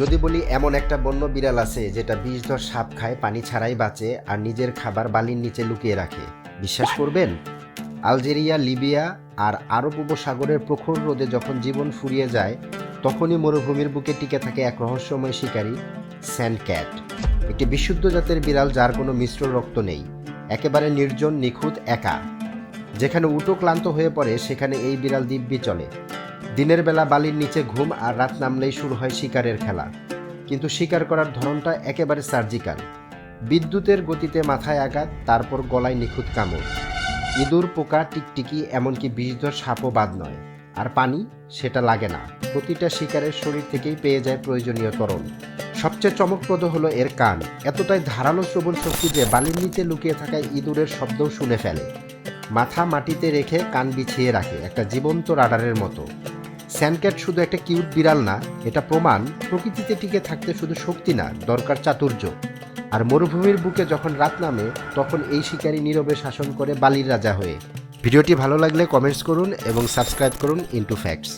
যদি বলি এমন একটা বন্য বিড়াল আছে যেটা বিষধর সাপ খায়, পানি ছাড়াই বাঁচে আর নিজের খাবার বালির নিচে লুকিয়ে রাখে। বিশ্বাস করবেন? আলজেরিয়া, লিবিয়া আর আরব উপসাগরের প্রখর রোদে যখন জীবন ফুরিয়ে যায়, তখনই মরুভূমির বুকে টিকে থাকে এক রহস্যময় শিকারী, স্যান্ড ক্যাট। একটি বিশুদ্ধ জাতের বিড়াল যার কোনো মিশ্র রক্ত নেই, একেবারে নির্জন, নিখুঁত, একা। যেখানে উটো ক্লান্ত হয়ে পড়ে, সেখানে এই বিড়াল দিব্যি চলে। দিনের বেলা বালির নিচে ঘুম আর রাত নামলেই শুরু হয় শিকারের খেলা। কিন্তু শিকার করার ধরনটা একেবারে সার্জিক্যাল। বিদ্যুতের গতিতে মাথায় আঘাত, তারপর গলায় নিখুঁত কামড়। ইঁদুর, পোকা, টিকটিকি, এমনকি বিষধর সাপও বাদ নয়। আর পানি, সেটা লাগে না। প্রতিটা শিকারের শরীর থেকেই পেয়ে যায় প্রয়োজনীয় তরল সবচেয়ে চমকপ্রদ হলো এর কান। এতটাই ধারালো শ্রবণ শক্তি যে বালির নিচে লুকিয়ে থাকা ইঁদুরের শব্দও শুনে ফেলে। মাথা মাটিতে রেখে কান বিছিয়ে রাখে একটা জীবন্ত রাডারের মতো। স্যানক্যাট শুধু একটা কিউট বিড়াল না, এটা প্রমাণ, প্রকৃতিতে টিকে থাকতে শুধু শক্তি না, দরকার চাতুর্য। আর মরুভূমির বুকে যখন রাত নামে, তখন এই শিকারী নীরবে শাসন করে বালির রাজা হয়ে। ভিডিওটি ভালো লাগলে কমেন্টস করুন এবং সাবস্ক্রাইব করুন ইন্টু ফ্যাক্টস